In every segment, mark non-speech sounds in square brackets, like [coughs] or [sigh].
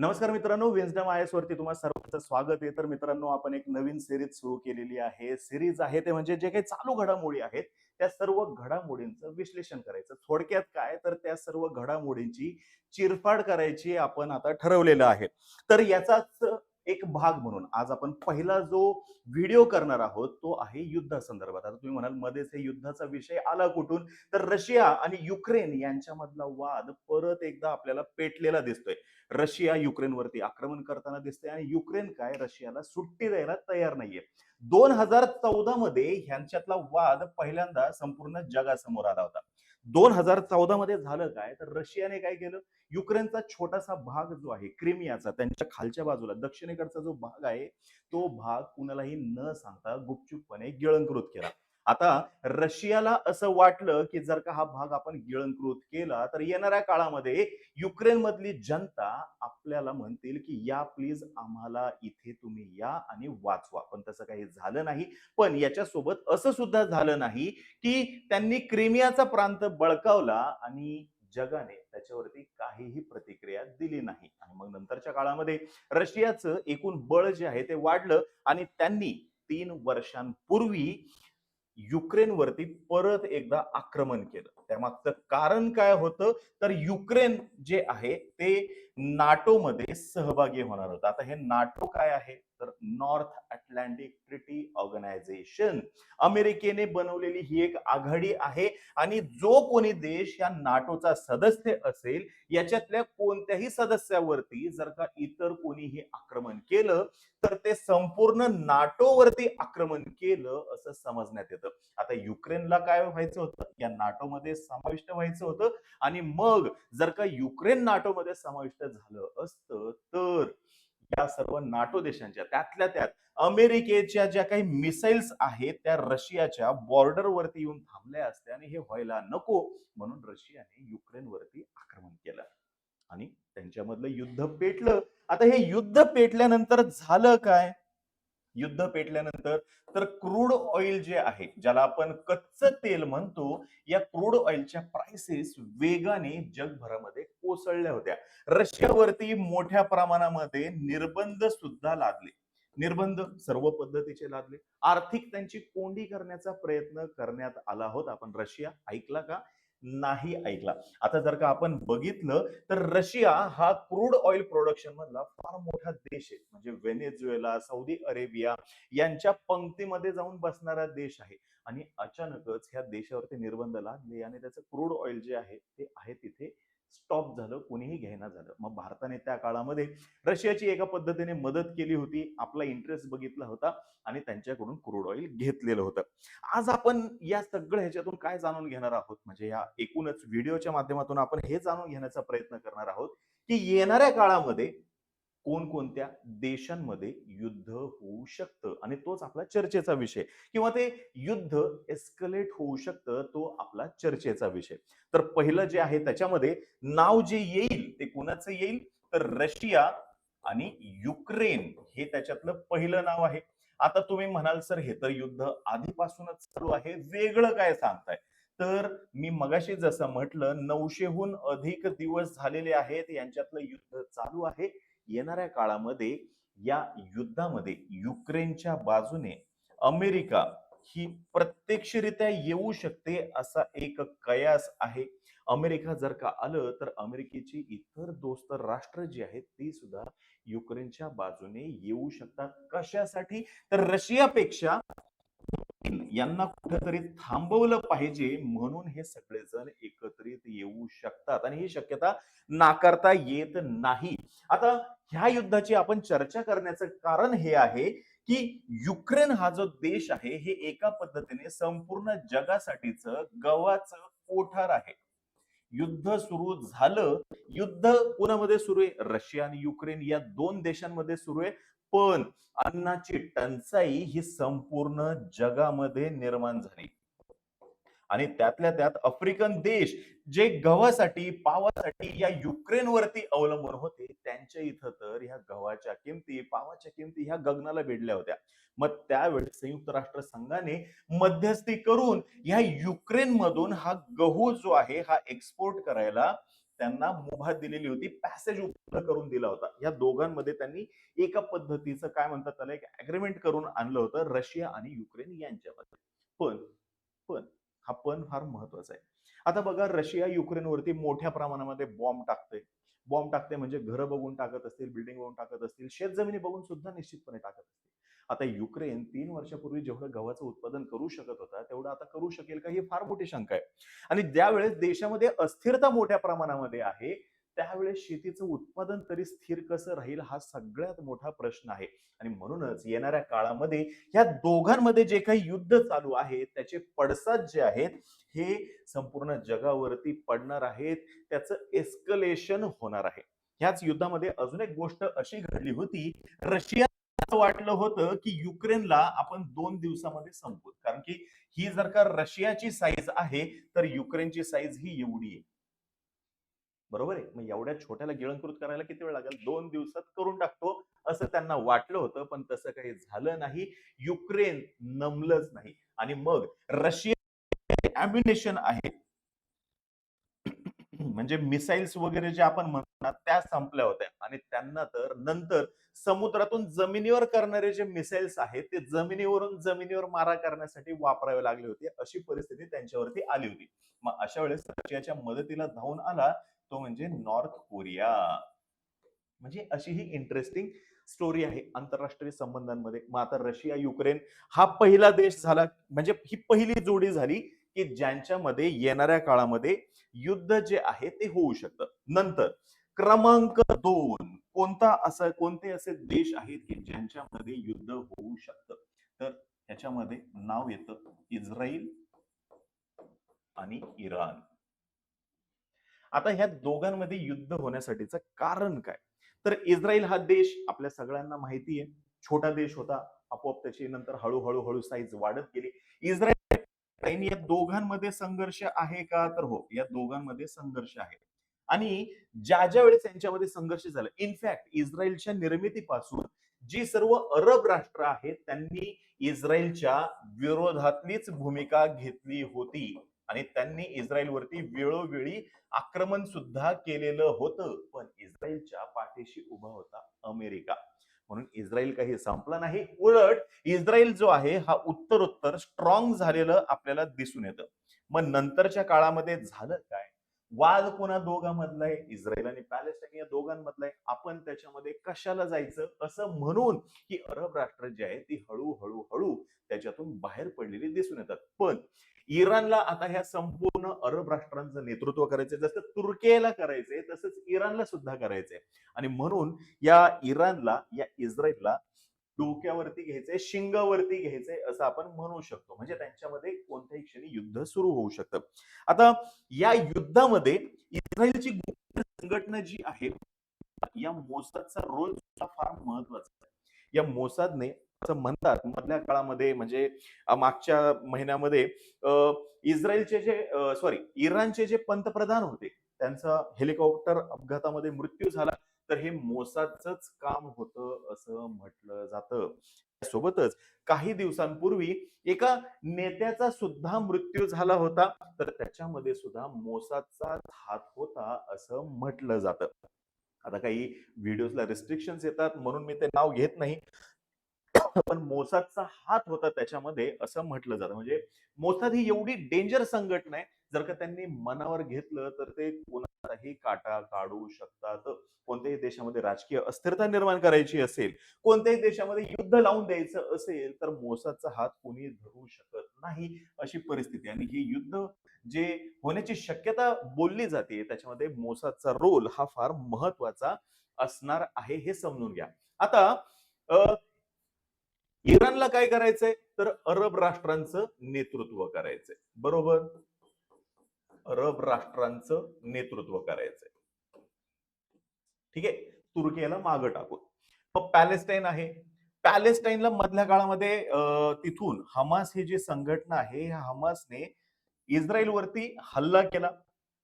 नमस्कार मित्रांनो विन्सडम I S वरती तुम्हाला सर्वांचं स्वागत आहे. तर मित्रांनो आपण एक नवीन सिरीज सुरू केलेली आहे. सिरीज आहे ते म्हणजे जे काही चालू घडामोडी आहेत त्या सर्व घडामोडींचं विश्लेषण करायचं. थोडक्यात काय? तर त्या सर्व घडामोडींची चिरफाड करायची आपण आता ठरवलेलं आहे. तर याचाच एक भाग म्हणून. आज आपण पहिला जो व्हिडिओ करणार आहोत तो आहे युद्धासंदर्भात आता तुम्ही म्हणाल मध्येच हे युद्धाचा विषय आला कुठून? तर रशिया आणि युक्रेन यांच्यामधला वाद परत एकदा आपल्याला पेटलेला दिसतोय. रशिया युक्रेनवरती आक्रमण करताना दिसतोय आणि युक्रेन काय? रशियाला सुट्टी द्यायला तयार नाहीये. दोन हजार चौदा मध्ये ह्यांच्यातला वाद पहिल्यांदा संपूर्ण जगासमोर आला होता. दोन हजार चौदा मध्ये झालं काय? तर रशियाने काय केलं? युक्रेनचा छोटासा भाग जो आहे क्रिमियाचा त्यांच्या खालच्या बाजूला दक्षिणेकडचा जो भाग आहे तो भाग कुणालाही न सांगता गुपचूपपणे गिळंकृत केला. आता रशियाला असं वाटलं की जर का हा भाग आपण गिळंकृत केला तर येणाऱ्या काळामध्ये युक्रेन मधली जनता आपल्याला म्हणतील की या प्लीज आम्हाला इथे तुम्ही या आणि वाचवा. पण तसं काही झालं नाही. पण याच्यासोबत असं सुद्धा झालं नाही की त्यांनी क्रिमियाचा प्रांत बळकावला आणि जगाने त्याच्यावरती काहीही प्रतिक्रिया दिली नाही. आणि मग नंतरच्या काळामध्ये रशियाचं एकूण बळ जे आहे ते वाढलं आणि त्यांनी तीन वर्षांपूर्वी युक्रेनवरती परत एकदा आक्रमण केलं. त्यामागचं कारण काय होतं? तर युक्रेन जे आहे ते नाटोमध्ये सहभागी होणार होतं. आता हे नाटो काय आहे? तर नॉर्थ अटलांटिक ट्रिटी ऑर्गनायझेशन अमेरिकेने बनवलेली ही एक आघाडी आहे. आणि जो कोणी देश या नाटोचा सदस्य असेल याच्यातल्या कोणत्याही सदस्यावरती जर का इतर कोणीही आक्रमण केलं तर ते संपूर्ण नाटोवरती आक्रमण केलं असं समजण्यात येतं. आता युक्रेनला काय व्हायचं होतं? या नाटोमध्ये समाविष्ट व्हायचं होतं. आणि मग जर का युक्रेन नाटोमध्ये समाविष्ट झालं असतं तर या सर्व नाटो देशांच्या त्यातल्या त्यात अमेरिकेच्या ज्या काही मिसाईल्स आहेत त्या रशियाच्या बॉर्डरवरती येऊन थांबल्या असत्या आणि हे व्हायला नको म्हणून रशियाने युक्रेनवरती आक्रमण केलं. आणि त्यांच्यामधलं युद्ध पेटलं. आता हे युद्ध पेटल्यानंतर झालं काय? युद्ध पेटल्यानंतर तर क्रूड ऑइल जे आहे ज्याला आपण कच्च तेल म्हणतो या क्रूड ऑइलच्या प्राइसेस वेगाने जगभरामध्ये कोसळल्या होत्या. रशियावरती मोठ्या प्रमाणामध्ये निर्बंध सुद्धा लादले. निर्बंध सर्व पद्धतीचे लादले. आर्थिक त्यांची कोंडी करण्याचा प्रयत्न करण्यात आला होता. आपण रशिया ऐकला का? नाही ऐकला. आता जर का आपण बघितलं तर रशिया हा क्रूड ऑइल प्रोडक्शन मधला फार मोठा देश आहे. म्हणजे व्हेनेझुएला सौदी अरेबिया यांच्या पंक्तीमध्ये जाऊन बसणारा देश आहे. आणि अचानकच ह्या देशावरती निर्बंध लागले आणि त्याचं क्रूड ऑइल जे आहे ते आहे तिथे स्टॉप झालं कोणीही घ्यायना झालं. मग भारताने त्या काळामध्ये रशियाची एका पद्धतीने मदत केली होती आपला इंटरेस्ट बघितला होता आणि त्यांच्याकडून क्रूड ऑइल घेतलेलं होतं. आज आपण या सगळ्या ह्याच्यातून काय जाणून घेणार आहोत? म्हणजे या एकूणच व्हिडिओच्या माध्यमातून आपण हे जाणून घेण्याचा प्रयत्न करणार आहोत की येणाऱ्या काळामध्ये कोणकोणत्या देशांमध्ये युद्ध होऊ शकतं? आणि तोच आपला चर्चेचा विषय. किंवा ते युद्ध एस्कलेट होऊ शकतं तो आपला चर्चेचा विषय. तर पहिलं जे आहे त्याच्यामध्ये नाव जे येईल ते कोणाचं येईल? तर रशिया आणि युक्रेन हे त्याच्यातलं पहिलं नाव आहे. आता तुम्ही म्हणाल सर हे तर युद्ध आधीपासूनच चालू आहे. वेगळं काय सांगताय? तर मी मगाशी जसं म्हटलं नऊशेहून अधिक दिवस झालेले आहेत यांच्यातलं युद्ध चालू आहे. येणाऱ्या काळामध्ये या युद्धामध्ये युक्रेनच्या बाजूने अमेरिका ही प्रत्यक्षरित्या येऊ शकते असा एक कयास आहे. अमेरिका जर का आलं तर अमेरिकेची इतर दोस्त राष्ट्र जी आहेत ती सुद्धा युक्रेनच्या बाजूने येऊ शकतात. कशासाठी? तर रशियापेक्षा यांना कुठेतरी थांबवलं पाहिजे म्हणून हे सगळेजण एकत्रित येऊ शकतात. आणि ही शक्यता नाकारता येत नाही. आता ह्या युद्धाची आपण चर्चा करण्याचं कारण हे आहे की युक्रेन हा जो देश आहे हे एका पद्धतीने संपूर्ण जगासाठीच गव्हाचं कोठार आहे. युद्ध सुरू झालं. युद्ध कोणामध्ये सुरू आहे. रशिया आणि युक्रेन या दोन देशांमध्ये सुरू आहे. पण अन्नाची टंचाई ही संपूर्ण जगामध्ये निर्माण झाली. आणि त्यातल्या त्यात आफ्रिकन देश जे गव्हासाठी पावासाठी या युक्रेनवरती अवलंबून होते त्यांच्या इथं तर ह्या गव्हाच्या किमती पावाच्या किमती ह्या गगनाला भिडल्या होत्या. मग त्यावेळी संयुक्त राष्ट्र संघाने मध्यस्थी करून ह्या युक्रेन मधून हा गहू जो आहे हा एक्सपोर्ट करायला त्यांना मुभा दिलेली होती पॅसेज उपलब्ध करून दिला होता. या दोघांमध्ये त्यांनी एका पद्धतीचं काय म्हणतात त्याला एक अग्रीमेंट करून आणलं होतं रशिया आणि युक्रेन यांच्यामध्ये. पण पण हा पण फार महत्त्वाचा आहे. आता बघा रशिया युक्रेनवरती मोठ्या प्रमाणामध्ये बॉम्ब टाकते बॉम्ब टाकते म्हणजे घरं बघून टाकत असतील बिल्डिंग बघून टाकत असतील शेत जमिनी बघून सुद्धा निश्चितपणे टाकत असतील. आता युक्रेन तीन वर्षापूर्वी जेवढं गव्हाचं उत्पादन करू शकत होता तेवढं आता करू शकेल का ही फार मोठी शंका आहे. आणि ज्यावेळेस देशामध्ये अस्थिरता मोठ्या प्रमाणामध्ये आहे त्यावेळेस शेतीचं उत्पादन तरी स्थिर कसं राहील हा सगळ्यात मोठा प्रश्न आहे. आणि म्हणूनच येणाऱ्या काळामध्ये या दोघांमध्ये जे काही युद्ध चालू आहे त्याचे पडसाद जे आहेत हे संपूर्ण जगावरती पडणार आहेत त्याचं एस्कलेशन होणार आहे. ह्याच युद्धामध्ये अजून एक गोष्ट अशी घडली होती रशिया असं वाटलं होतं की युक्रेनला आपण दोन दिवसामध्ये संपवू. कारण की ही जर का रशियाची साईज आहे तर युक्रेनची साईज ही एवढी आहे. बरोबर आहे? मग एवढ्या छोट्याला गिळंकृत करायला किती वेळ लागेल? दोन दिवसात करून टाकतो असं त्यांना वाटलं होतं पण तसं काही झालं नाही. युक्रेन नमलंच नाही. आणि मग रशिया ॲम्युनेशन आहे. म्हणजे मिसाईल्स वगैरे जे आपण म्हणतात त्या संपल्या होत्या. आणि त्यांना तर नंतर समुद्रातून जमिनीवर करणारे जे मिसाईल्स आहेत ते जमिनीवरून जमिनीवर मारा करण्यासाठी वापरावे लागले होते. अशी परिस्थिती त्यांच्यावरती आली होती. मग अशा वेळेस रशियाच्या मदतीला धावून आला तो म्हणजे नॉर्थ कोरिया. म्हणजे अशी ही इंटरेस्टिंग स्टोरी आहे आंतरराष्ट्रीय संबंधांमध्ये. मग आता रशिया युक्रेन हा पहिला देश झाला. म्हणजे ही पहिली जोडी झाली. की ज्यांच्यामध्ये येणाऱ्या काळामध्ये युद्ध जे आहे ते होऊ शकतं. नंतर क्रमांक दोन कोणता असं कोणते असे देश आहेत की ज्यांच्यामध्ये युद्ध होऊ शकतं? तर ह्याच्यामध्ये नाव येतं इस्रायल आणि इराण. आता ह्या दोघांमध्ये युद्ध होण्यासाठीचं कारण काय? तर इस्रायल हा देश आपल्या सगळ्यांना माहिती आहे छोटा देश होता. आपोआप त्याची नंतर हळूहळू हळू साईज वाढत गेली. इस्रायल या दोघांमध्ये संघर्ष आहे का? तर हो या दोघांमध्ये संघर्ष आहे. आणि ज्या ज्या वेळेस यांच्यामध्ये संघर्ष झाला इनफॅक्ट इस्रायलच्या निर्मितीपासून जी सर्व अरब राष्ट्र आहेत त्यांनी इस्रायलच्या विरोधातलीच भूमिका घेतली होती. आणि त्यांनी इस्रायलवरती वेळोवेळी आक्रमण सुद्धा केलेलं होतं. पण इस्रायलच्या पाठीशी उभा होता अमेरिका. म्हणून इस्रायल काही संपला नाही. उलट इस्रायल जो आहे हा उत्तरोत्तर स्ट्रॉंग झालेलं आपल्याला दिसून येतं. मग नंतरच्या काळामध्ये झालं काय? वाद कोणा दोघांमधला आहे? इस्रायल आणि पॅलेस्टाईन या दोघांमधला आहे. आपण त्याच्यामध्ये कशाला जायचं? असं म्हणून की अरब राष्ट्र जी आहे ती हळूहळू हळू त्याच्यातून बाहेर पडलेली दिसून येतात. पण इराणला आता ह्या संपूर्ण अरब राष्ट्रांचं नेतृत्व करायचंय. जसं तुर्केला करायचंय तसंच इराणला सुद्धा करायचंय. आणि म्हणून या इराणला या इस्रायलला डोक्यावरती घ्यायचंय शिंगावरती घ्यायचंय असं आपण म्हणू शकतो. म्हणजे त्यांच्यामध्ये कोणत्याही क्षणी युद्ध सुरू होऊ शकतं. आता या युद्धामध्ये इस्रायलची संघटना जी आहे या मोसादचा रोल फार महत्त्वाचा आहे. या मोसादने असं म्हणतात मधल्या काळामध्ये म्हणजे मागच्या महिन्यामध्ये इस्रायलचे जे सॉरी इराणचे जे पंतप्रधान होते त्यांचा हेलिकॉप्टर अपघातामध्ये मृत्यू झाला. तर हे मोसाचंच काम होतं असं म्हटलं जातं. सोबतच काही दिवसांपूर्वी एका नेत्याचा सुद्धा मृत्यू झाला होता. तर त्याच्यामध्ये सुद्धा मोसाचा हात होता असं म्हटलं जातं. आता काही व्हिडिओजला रिस्ट्रिक्शन्स येतात म्हणून मी ते नाव घेत नाही. पण मोसादचा हात होता त्याच्यामध्ये असं म्हटलं जातं. म्हणजे मोसाद ही एवढी डेंजर संघटना आहे. जर का त्यांनी मनावर घेतलं तर ते कोणाचाही काटा काढू शकतात. कोणत्याही देशामध्ये राजकीय अस्थिरता निर्माण करायची असेल कोणत्याही देशामध्ये युद्ध लावून द्यायचं असेल तर मोसाचा हात कोणी धरू शकत नाही अशी परिस्थिती. आणि ही युद्ध जे होण्याची शक्यता बोलली जाते त्याच्यामध्ये मोसाचा रोल हा फार महत्त्वाचा असणार आहे हे समजून घ्या. आता इराणला काय करायचंय? तर अरब राष्ट्रांचं नेतृत्व करायचंय. बरोबर? अरब राष्ट्रांचं नेतृत्व करायचंय. ठीक आहे? तुर्कीला मागं टाकून. मग पॅलेस्टाईन आहे. पॅलेस्टाईनला मधल्या काळामध्ये तिथून हमास ही जी संघटना आहे ह्या हमासने इस्रायलवरती हल्ला केला.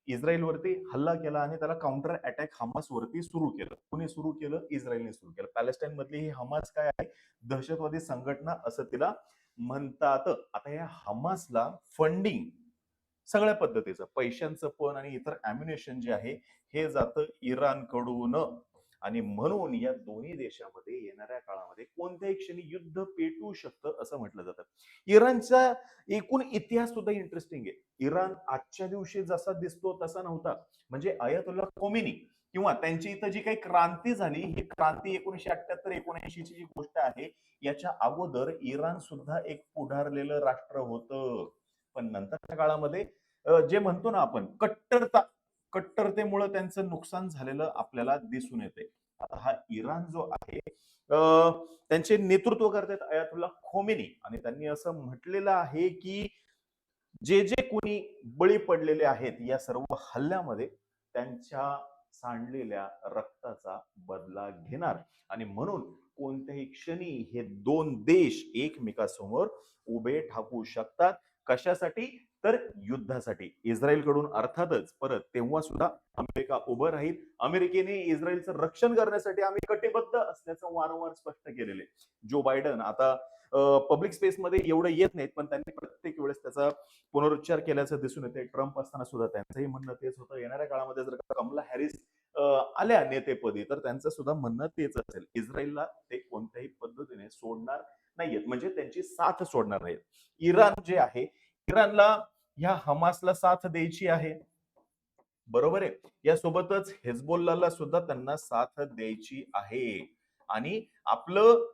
इस्रायलवरती हल्ला केला आणि त्याला काउंटर अटॅक हमास वरती सुरू केलं. कुणी सुरू केलं? इस्रायलने सुरू केलं. पॅलेस्टाईन मधली ही हमास काय आहे? दहशतवादी संघटना असं तिला म्हणतात. आता या हमासला फंडिंग सगळ्या पद्धतीचं पैशांचं पण आणि इतर अम्युनेशन जे आहे हे जातं इराणकडून. आणि म्हणून या दोन्ही देशामध्ये येणाऱ्या काळामध्ये कोणत्याही क्षणी युद्ध पेटू शकतं असं म्हटलं जातं. इराणचा एकूण इतिहास सुद्धा इंटरेस्टिंग आहे. इराण आजच्या दिवशी जसा दिसतो तसा नव्हता. म्हणजे अयतुल्ला कोमिनी किंवा त्यांची इथं जी काही क्रांती झाली ही क्रांती एकोणीशे अठ्याहत्तर एकोणऐंशीची जी गोष्ट आहे याच्या अगोदर इराण सुद्धा एक पुढारलेलं राष्ट्र होतं. पण नंतरच्या काळामध्ये जे म्हणतो ना आपण कट्टरता कट्टरतेमुळे त्यांचं नुकसान झालेलं आपल्याला दिसून येते. आता हा इराण जो आहे त्यांचे नेतृत्व करतात अयातुल्ला खोमेनी. आणि त्यांनी असं म्हटलेलं आहे की जे जे कोणी बळी पडलेले आहेत या सर्व हल्ल्यामध्ये त्यांच्या सांडलेल्या रक्ताचा बदला घेणार. आणि म्हणून कोणत्याही क्षणी हे दोन देश एकमेकासमोर उभे ठाकू शकतात. कशासाठी? तर युद्धासाठी. इस्रायलकडून अर्थातच परत तेव्हा सुद्धा अमेरिका उभं राहील. अमेरिकेने इस्रायलचं रक्षण करण्यासाठी आम्ही कटिबद्ध असल्याचं वारंवार स्पष्ट केलेले जो बायडन आता पब्लिक स्पेसमध्ये एवढं येत नाहीत पण त्यांनी प्रत्येक वेळेस त्याचा पुनरुच्चार केल्याचं दिसून येते ट्रम्प असताना सुद्धा त्यांचंही म्हणणं तेच होतं. येणाऱ्या काळामध्ये जर का कमला हॅरिस आल्या नेतेपदी तर त्यांचं सुद्धा म्हणणं तेच असेल. इस्रायलला ते कोणत्याही पद्धतीने सोडणार नाहीयेत. म्हणजे त्यांची साथ सोडणार नाहीत. इराण जे आहे इराणला ह्या हमासला साथ द्यायची आहे. बरोबर आहे? यासोबतच हेजबोल्लाला सुद्धा त्यांना साथ द्यायची आहे. आणि आपलं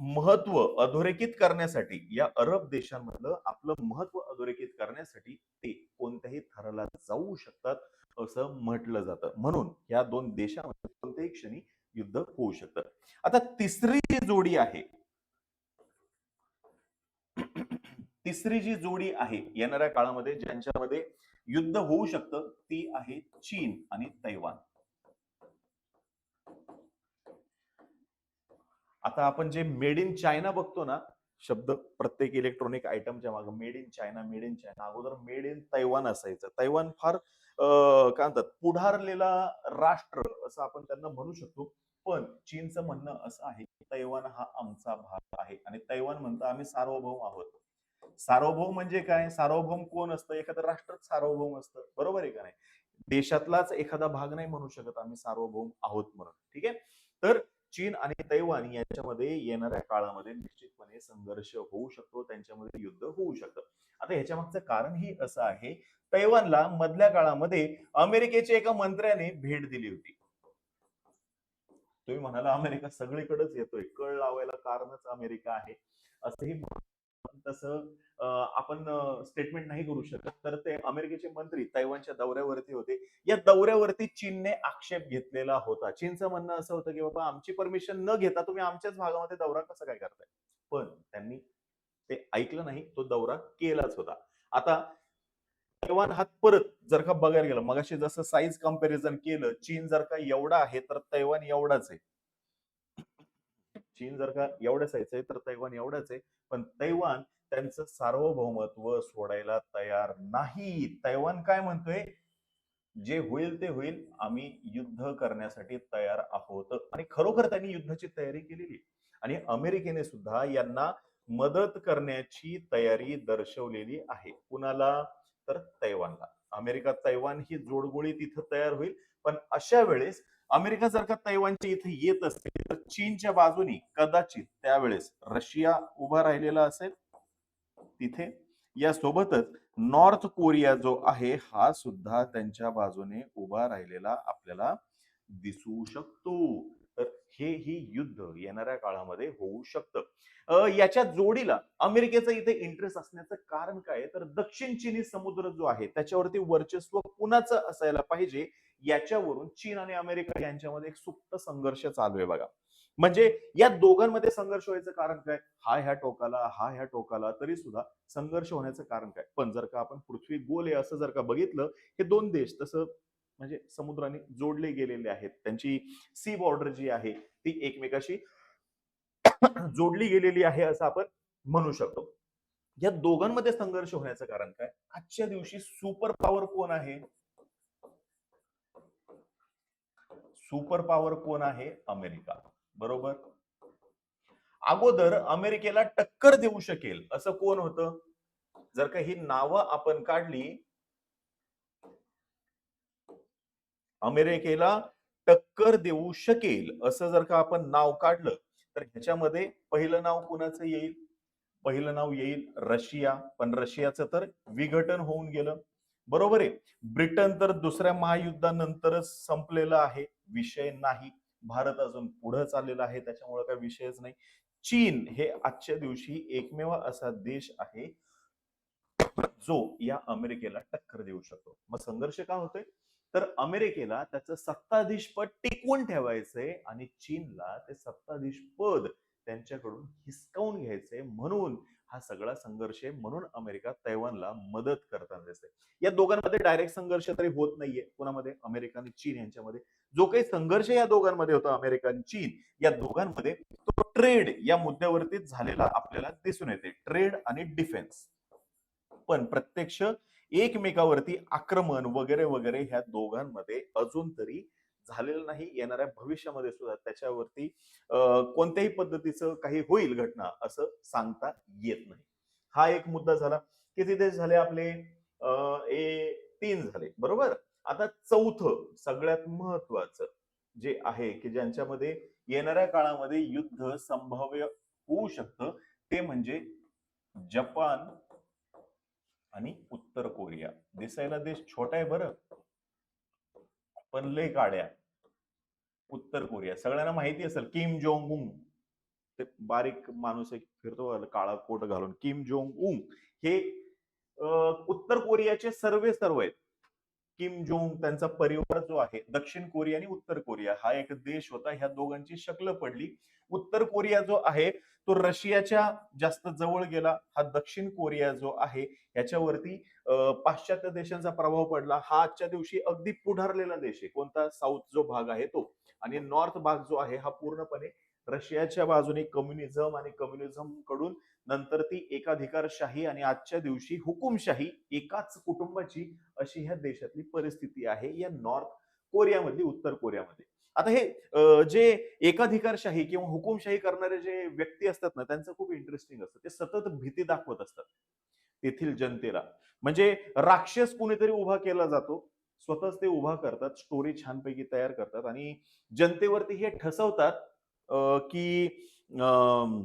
महत्त्व अधोरेखित करण्यासाठी या अरब देशांमधलं आपलं महत्त्व अधोरेखित करण्यासाठी ते कोणत्याही थराला जाऊ शकतात असं म्हटलं जातं. म्हणून या दोन देशांमध्ये कोणत्याही क्षणी युद्ध होऊ शकतं. आता तिसरी जी जोडी आहे तिसरी जी जोडी आहे येणाऱ्या काळामध्ये ज्यांच्यामध्ये युद्ध होऊ शकतं ती आहे चीन आणि तैवान. आता आपण जे मेड इन चायना बघतो ना शब्द प्रत्येक इलेक्ट्रॉनिक आयटमच्या मागे made in China made in China अगोदर मेड इन तैवान असायचं. तैवान फार काय म्हणतात पुढारलेला राष्ट्र असं आपण त्यांना म्हणू शकतो. पण चीनचं म्हणणं असं आहे की तैवान हा आमचा भाग आहे. आणि तैवान म्हणतं आम्ही सार्वभौम आहोत. सार्वभौम म्हणजे काय? सार्वभौम कोण असतं? एखादं राष्ट्रच सार्वभौम असतं. बरोबर आहे का नाही? देशातलाच एखादा भाग नाही म्हणू शकत आम्ही सार्वभौम आहोत म्हणून. ठीक आहे? तर चीन आणि तैवान याच्यामध्ये येणाऱ्या काळामध्ये निश्चितपणे संघर्ष होऊ शकतो. त्यांच्यामध्ये युद्ध होऊ शकतं. आता ह्याच्या मागचं कारण ही असं आहे तैवानला मधल्या काळामध्ये अमेरिकेच्या एका मंत्र्याने भेट दिली होती. तुम्ही म्हणाला अमेरिका सगळीकडेच येतोय. कळ लावायला कारणच अमेरिका आहे. असंही तसं आपण स्टेटमेंट नाही करू शकत. तर ते अमेरिकेचे मंत्री तैवानच्या दौऱ्यावरती होते. या दौऱ्यावरती चीनने आक्षेप घेतलेला होता. चीनचं म्हणणं असं होतं की बाबा आमची परमिशन न घेता तुम्ही आमच्याच भागामध्ये दौरा कसा काय करताय? पण त्यांनी ते ऐकलं नाही. तो दौरा केलाच होता. आता तैवान हा परत जर का बघायला गेलं मगाशी जसं साईज कंपॅरिझन केलं चीन जर का एवढा आहे तर तैवान एवढाच आहे. चीन जर का एवढंच आहे तर तैवान एवढंच आहे. पण तैवान त्यांचं सार्वभौमत्व सोडायला तयार नाही. तैवान काय म्हणतोय? जे होईल ते होईल. आम्ही युद्ध करण्यासाठी तयार आहोत. आणि खरोखर त्यांनी युद्धाची तयारी केलेली. आणि अमेरिकेने सुद्धा यांना मदत करण्याची तयारी दर्शवलेली आहे. कुणाला? तर तैवानला. अमेरिका तैवान ही जोडगोळी तिथं तयार होईल. पण अशा वेळेस अमेरिका जर का तैवानच्या इथे येत असेल तर चीनच्या बाजूनी कदाचित त्यावेळेस रशिया उभा राहिलेला असेल. तिथे यासोबतच नॉर्थ कोरिया जो आहे हा सुद्धा त्यांच्या बाजूने उभा राहिलेला आपल्याला दिसू शकतो. तर हे ही युद्ध येणाऱ्या काळामध्ये होऊ शकतं. याच्या जोडीला अमेरिकेचं इथे इंटरेस्ट असण्याचं कारण काय तर दक्षिण चिनी समुद्र जो आहे त्याच्यावरती वर्चस्व कुणाचं असायला पाहिजे? याच्यावरून चीन आणि अमेरिका यांच्यामध्ये एक सुप्त संघर्ष चालू आहे बघा. म्हणजे या दोघांमध्ये संघर्ष व्हायचं कारण काय? हा ह्या टोकाला हा ह्या टोकाला तरी सुद्धा संघर्ष होण्याचं कारण काय? पण जर का आपण पृथ्वी गोल आहे असं जर का बघितलं हे दोन देश तसं म्हणजे समुद्राने जोडले गेलेले आहेत. त्यांची सी बॉर्डर जी आहे ती एकमेकाशी [coughs] जोडली गेलेली आहे असं आपण म्हणू शकतो. या दोघांमध्ये संघर्ष होण्याचं कारण काय? आजच्या दिवशी सुपर पॉवर कोण आहे? सुपर पॉवर कोण आहे? अमेरिका. बरोबर? अगोदर अमेरिकेला टक्कर देऊ शकेल असं कोण होतं? जर का ही नावं आपण काढली अमेरिकेला टक्कर देऊ शकेल असं जर का आपण नाव काढलं तर ह्याच्यामध्ये पहिलं नाव कुणाचं येईल? पहिलं नाव येईल रशिया. पण रशियाचं तर विघटन होऊन गेलं. बरोबर आहे. ब्रिटन तर दुसऱ्या महायुद्धानंतरच संपलेलं आहे. विषय नाही. भारत अजून पुढे चाललेला आहे. त्याच्यामुळे काही विषयच नाही. चीन हे आजच्या दिवशी एकमेव असा देश आहे जो या अमेरिकेला टक्कर देऊ शकतो. मग संघर्ष का होतोय? तर अमेरिकेला त्याचं सत्ताधीश पद टिकवून ठेवायचंय आणि चीनला ते सत्ताधीश पद त्यांच्याकडून हिसकावून घ्यायचंय म्हणून हा सगळा संघर्ष आहे म्हणून अमेरिका तैवानला मदत करताना दिसते या दोघांमध्ये डायरेक्ट संघर्ष तरी होत नाहीये. कोणामध्ये? अमेरिका आणि चीन यांच्यामध्ये. जो काही संघर्ष या दोघांमध्ये होता अमेरिका आणि चीन या दोघांमध्ये तो ट्रेड या मुद्द्यावरतीच झालेला आपल्याला दिसून येते. ट्रेड आणि डिफेन्स पण प्रत्यक्ष एकमेकावरती आक्रमण वगैरे वगैरे ह्या दोघांमध्ये अजून तरी झालेलं नाही येणाऱ्या भविष्यामध्ये सुद्धा त्याच्यावरती कोणत्याही पद्धतीचं काही होईल घटना असं सांगता येत नाही. हा एक मुद्दा झाला किती देश झाले आपले ए तीन झाले बरोबर? आता चौथं सगळ्यात महत्वाचं जे आहे की ज्यांच्यामध्ये येणाऱ्या काळामध्ये युद्ध संभाव्य होऊ शकतं ते म्हणजे जपान आणि उत्तर कोरिया. दिसायला देश छोटा आहे बरं. पण लय काड्या उत्तर कोरिया. सगळ्यांना माहिती असेल किम जोंग उंग ते बारीक माणूस एक फिरतो काळा कोट घालून. किम जोंग उंग हे उत्तर कोरियाचे सर्वे सर्व आहेत. किम जोंग त्यांचा परिवार जो आहे दक्षिण कोरिया आणि उत्तर कोरिया हा एक देश होता. ह्या दोघांची शक्ल पडली. उत्तर कोरिया जो आहे तो रशियाच्या जास्त जवळ गेला हा दक्षिण कोरिया जो आहे याच्यावरती पाश्चात्य देशांचा प्रभाव पडला. हा आजच्या दिवशी अगदी पुढारलेला देश आहे. कोणता? साऊथ जो भाग आहे तो. आणि नॉर्थ भाग जो आहे हा पूर्णपणे रशियाच्या बाजूने कम्युनिझम आणि कम्युनिझमकडून नंतर ती एकाधिकारशाही आणि आजच्या दिवशी हुकुमशाही एकाच कुटुंबाची अशी ह्या देशातली परिस्थिती आहे या नॉर्थ कोरियामधली उत्तर कोरियामध्ये. आता हे जे एकाधिकारशाही किंवा हुकुमशाही करणारे जे व्यक्ती असतात ना त्यांचं खूप इंटरेस्टिंग असतं. ते सतत भीती दाखवत असतात. तेथील जनतेला. म्हणजे राक्षस कुणीतरी उभा केला जातो स्वतःच ते उभा करतात स्टोरी छानपैकी तयार करतात आणि जनतेवरती हे ठसवतात की अं,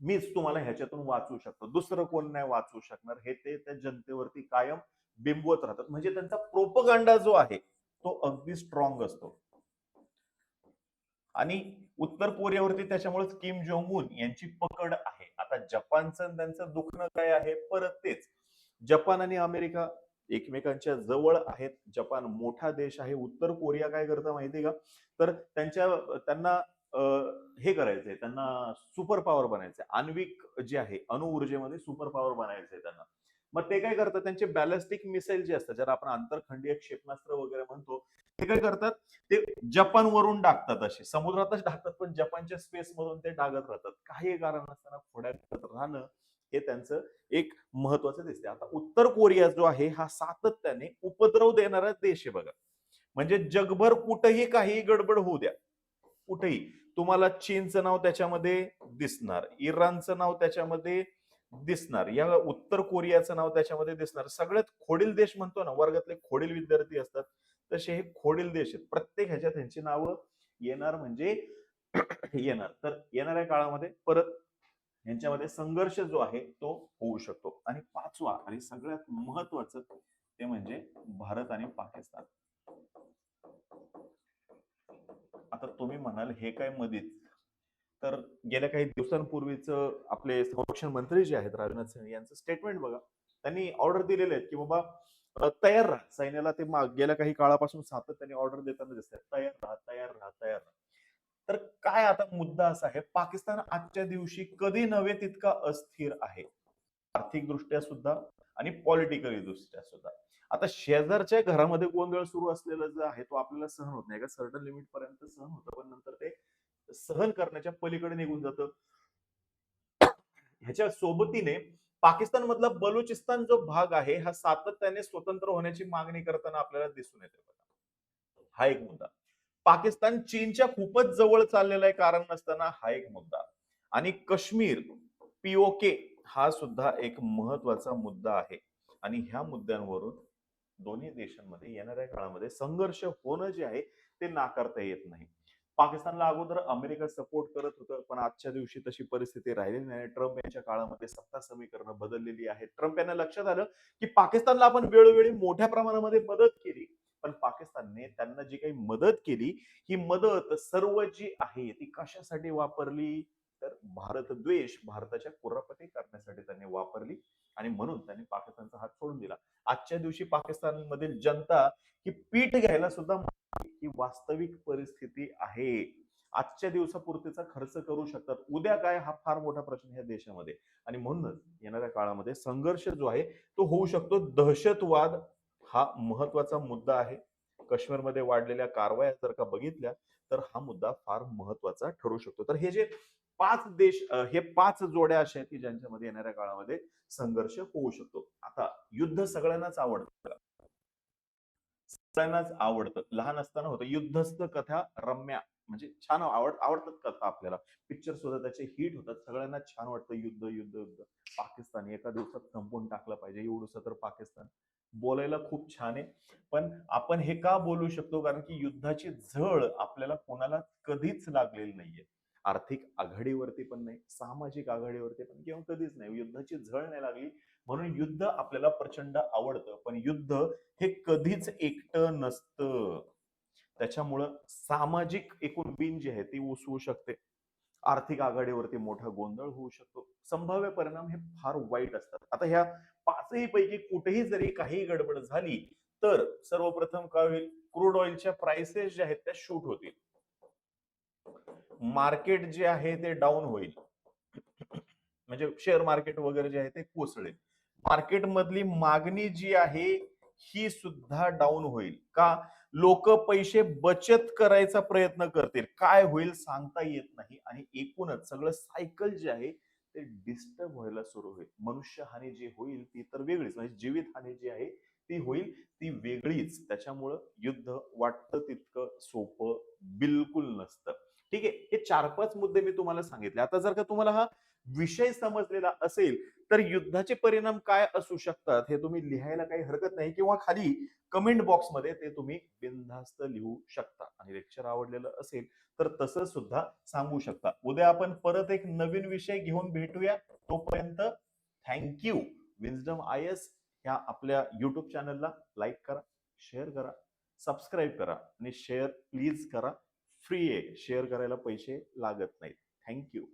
मीच तुम्हाला ह्याच्यातून वाचू शकतो. दुसरं कोण नाही वाचू शकणार. हे ते त्या जनतेवरती कायम बिंबवत राहतात. म्हणजे त्यांचा प्रोपगांडा जो आहे तो अगदी स्ट्रॉंग असतो. आणि उत्तर कोरियावरती त्याच्यामुळे किम जोंग उन यांची पकड आहे. आता जपानचं त्यांचं दुखणं काय आहे? परत तेच. जपान आणि अमेरिका एकमेकांच्या जवळ आहेत. जपान मोठा देश आहे. उत्तर कोरिया काय करतं माहितीये का? तर त्यांच्या त्यांना हे करायचंय. त्यांना सुपर पॉवर बनायचंय. आण्विक जे आहे अणुऊर्जेमध्ये सुपर पॉवर बनायचंय त्यांना. मग ते काय करतात त्यांचे बॅलिस्टिक मिसाईल जे असतात ज्याला आपण आंतरखंडीय क्षेपणास्त्र वगैरे म्हणतो ते काय करतात ते जपान वरून टाकतात असे. समुद्रातच टाकतात पण जपानच्या स्पेस मधून ते टाकत राहतात. काही कारण नसताना खोड्या करत राहणं हे त्यांचं एक महत्वाचं दिसते आता उत्तर कोरिया जो आहे हा सातत्याने उपद्रव देणारा देश आहे बघा. म्हणजे जगभर कुठेही काही गडबड होऊ द्या. कुठेही. तुम्हाला चीनचं नाव त्याच्यामध्ये दिसणार. इराणचं नाव त्याच्यामध्ये दिसणार. या उत्तर कोरियाचं नाव त्याच्यामध्ये दिसणार. सगळ्यात खोडील देश म्हणतो ना वर्गातले खोडील विद्यार्थी असतात तसे हे खोडील देश आहेत. प्रत्येक ह्याच्यात त्यांची नावं येणार म्हणजे येणार. तर येणाऱ्या काळामध्ये परत यांच्यामध्ये संघर्ष जो आहे तो होऊ शकतो. आणि पाचवा आणि सगळ्यात महत्वाचं ते म्हणजे भारत आणि पाकिस्तान. आता तुम्ही म्हणाल हे काय मधीच तर गेल्या काही दिवसांपूर्वीच आपले संरक्षण मंत्री जे आहेत राजनाथ सिंह यांचं स्टेटमेंट बघा. त्यांनी ऑर्डर दिलेले आहेत की बाबा तयार राहा. सैन्याला ते गेल्या काही काळापासून सातत्याने ऑर्डर देताना दिसत तयार राहा तयार राहा तयार राहा. तर काय आता मुद्दा असा आहे पाकिस्तान आजच्या दिवशी कधी नव्हे तितका अस्थिर आहे. आर्थिक दृष्ट्या सुद्धा आणि पॉलिटिकली दृष्ट्या सुद्धा. आता शेजारच्या घरामध्ये गोंधळ सुरू असलेला जो आहे तो आपल्याला सहन होत नाही. का सर्टन लिमिट पर्यंत सहन होतं पण नंतर ते सहन करण्याच्या पलीकडे निघून जातं. ह्याच्या सोबतीने पाकिस्तान मधला बलुचिस्तान जो भाग आहे हा सातत्याने स्वतंत्र होण्याची मागणी करताना आपल्याला दिसून येते हा एक मुद्दा. पाकिस्तान चीनच्या खूपच जवळ चाललेला आहे कारण नसताना हा एक मुद्दा. आणि काश्मीर पीओके हा सुद्धा एक महत्त्वाचा मुद्दा आहे. आणि ह्या मुद्द्यांवरून दोन्ही देशांमध्ये येणाऱ्या काळामध्ये संघर्ष होणं जे आहे ते नाकारता येत नाही. पाकिस्तानला अगोदर अमेरिका सपोर्ट करत होतं पण आजच्या दिवशी तशी परिस्थिती राहिलेली नाही. ट्रम्प यांच्या काळामध्ये सत्ता समीकरणं बदललेली आहेत. ट्रम्प यांना लक्षात आलं की पाकिस्तानला आपण वेळोवेळी मोठ्या प्रमाणामध्ये मदत केली. पण पाकिस्तानने त्यांना जी काही मदत केली ही मदत सर्व जी आहे ती कशासाठी वापरली? तर भारत द्वेष भारताच्या कुरापती करण्यासाठी त्यांनी वापरली आणि म्हणून त्यांनी पाकिस्तानचा हात सोडून दिला. आजच्या दिवशी पाकिस्तानमधील जनता ही पीठ घ्यायला सुद्धा ही वास्तविक परिस्थिती आहे. आजच्या दिवसापुरतीचा खर्च करू शकतात. उद्या काय हा फार मोठा प्रश्न ह्या देशामध्ये. आणि म्हणूनच येणाऱ्या काळामध्ये संघर्ष जो आहे तो होऊ शकतो. दहशतवाद हा महत्त्वाचा मुद्दा आहे. काश्मीरमध्ये वाढलेल्या कारवाया जर का बघितल्या तर हा मुद्दा फार महत्त्वाचा ठरू शकतो. तर हे जे पाच देश हे पाच जोड्या अशा आहेत की ज्यांच्यामध्ये येणाऱ्या काळामध्ये संघर्ष होऊ शकतो. आता युद्ध सगळ्यांनाच आवडतं. सगळ्यांनाच आवडतं. लहान असताना होतं. युद्धस्थ कथा रम्या म्हणजे छान आवड आवडतात कथा आपल्याला. पिक्चर सुद्धा त्याचे हिट होतात. सगळ्यांना छान वाटतं. युद्ध युद्ध युद्ध. पाकिस्तान एका दिवसात संपवून टाकलं पाहिजे. एवढंसं तर पाकिस्तान. बोलायला खूप छान आहे. पण आपण हे का बोलू शकतो? कारण की युद्धाची झळ आपल्याला कोणाला कधीच लागलेली नाहीये. आर्थिक आघाडीवरती पण नाही. सामाजिक आघाडीवरती पण किंवा कधीच नाही. युद्धाची झळ नाही लागली. म्हणून युद्ध आपल्याला प्रचंड आवडतं. पण युद्ध हे कधीच एकटं नसतं. त्याच्यामुळं सामाजिक एकूण बिन जी आहे ती उसवू शकते. आर्थिक आघाडीवरती मोठा गोंधळ होऊ शकतो. संभाव्य परिणाम हे फार वाईट असतात. आता ह्या पाचही पैकी कुठेही जरी काही गडबड झाली तर सर्वप्रथम काय होईल? क्रूड ऑइलच्या प्राइसेस ज्या आहेत त्या शूट होतील. मार्केट जे आहे ते डाऊन होईल. म्हणजे शेअर मार्केट वगैरे जे आहे ते कोसळेल. मार्केटमधली मागणी जी आहे ही सुद्धा डाऊन होईल. का? लोक पैसे बचत करायचा प्रयत्न करतील. काय होईल सांगता येत नाही आणि एकूणच सगळं सायकल जे आहे ते डिस्टर्ब व्हायला सुरू होईल. मनुष्य हानी जी होईल ती तर वेगळीच. म्हणजे जीवित हानी जी आहे ती होईल ती वेगळीच. त्याच्यामुळं युद्ध वाटतं तितकं सोपं बिलकुल नसतं. ठीक आहे? हे चार पाच मुद्दे मी तुम्हाला सांगितले. आता जर का तुम्हाला हा विषय समजलेला असेल तर युद्धाचे परिणाम काय असू शकतात हे तुम्ही लिहायला काही हरकत नाही किंवा खाली कमेंट बॉक्समध्ये ते तुम्ही बिनधास्त लिहू शकता आणि लेक्चर आवडलेलं असेल तर तसं सुद्धा सांगू शकता. उद्या आपण परत एक नवीन विषय घेऊन भेटूया. तोपर्यंत थँक्यू विन्झडम आय एस ह्या आपल्या युट्यूब चॅनलला लाईक करा शेअर करा सबस्क्राईब करा आणि शेअर प्लीज करा. फ्री आहे. शेअर करायला पैसे लागत नाहीत. थँक्यू